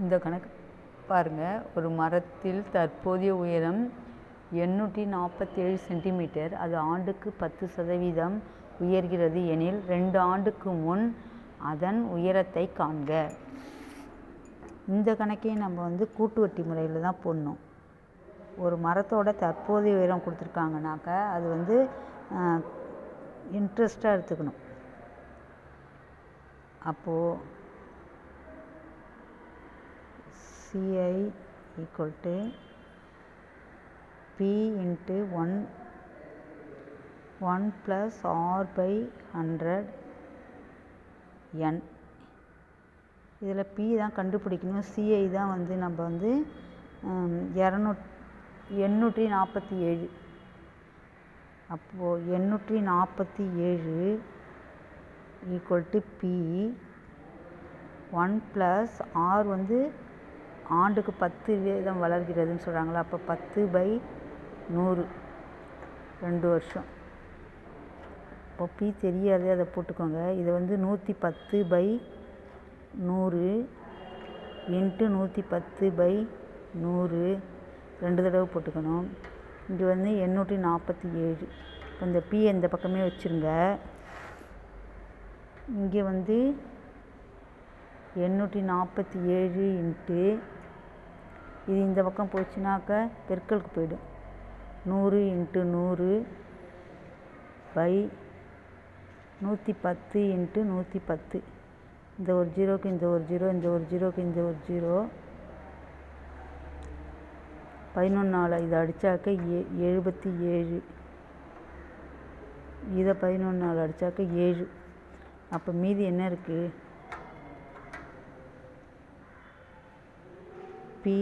இந்த கணக்கு பாருங்கள் ஒரு மரத்தில் தற்போதைய உயரம் எண்ணூற்றி நாற்பத்தேழு சென்டிமீட்டர். அது ஆண்டுக்கு பத்து சதவீதம் உயர்கிறது எனில் ரெண்டு ஆண்டுக்கு முன் அதன் உயரத்தை காண்க. இந்த கணக்கையும் நம்ம வந்து கூட்டு வட்டி முறையில் தான் போடணும். ஒரு மரத்தோட தற்போதைய உயரம் கொடுத்துருக்காங்கனாக்க அது வந்து இன்ட்ரெஸ்ட்டாக எடுத்துக்கணும். அப்போது C I equal to P into one one plus R by hundred N இதில் பி தான் கண்டுபிடிக்கணும். சிஐ தான் வந்து நம்ம வந்து இரநூ எண்ணூற்றி நாற்பத்தி ஏழு அப்போது எண்ணூற்றி நாற்பத்தி ஏழு equal to P one plus R வந்து ஆண்டுக்கு பத்து வீதம் வளர்கிறதுன்னு சொல்கிறாங்களா அப்போ பத்து பை நூறு. ரெண்டு வருஷம். இப்போ பி தெரியாது அதை போட்டுக்கோங்க. இதை வந்து நூற்றி பத்து பை நூறு இன்ட்டு நூற்றி பத்து பை நூறு. ரெண்டு தடவை போட்டுக்கணும். இங்கே வந்து எண்ணூற்றி நாற்பத்தி ஏழு இப்போ இந்த பி இந்த பக்கமே வச்சுருங்க. இங்கே வந்து எண்ணூற்றி நாற்பத்தி ஏழு இன்ட்டு இது இந்த பக்கம் போச்சுனாக்க பெருக்கலுக்கு போயிடும். நூறு இன்ட்டு நூறு பை நூற்றி பத்து இன்ட்டு நூற்றி பத்து. இந்த ஒரு ஜீரோக்கு இந்த ஒரு ஜீரோ இந்த ஒரு ஜீரோக்கு இந்த ஒரு ஜீரோ. பதினொன்றால் இதை அடித்தாக்க ஏ எழுபத்தி ஏழு. இதை பதினொன்றால் அடித்தாக்க ஏழு. அப்போ மீதி என்ன இருக்குது பி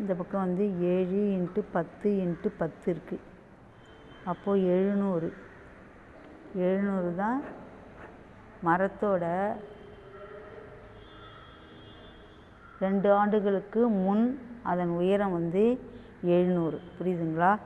இந்த பக்கம் வந்து ஏழு இன்ட்டு பத்து இன்ட்டு பத்து இருக்குது அப்போது எழுநூறு. எழுநூறு தான் மரத்தோட ரெண்டு ஆண்டுகளுக்கு முன் அதன் உயரம் வந்து எழுநூறு. புரியுதுங்களா?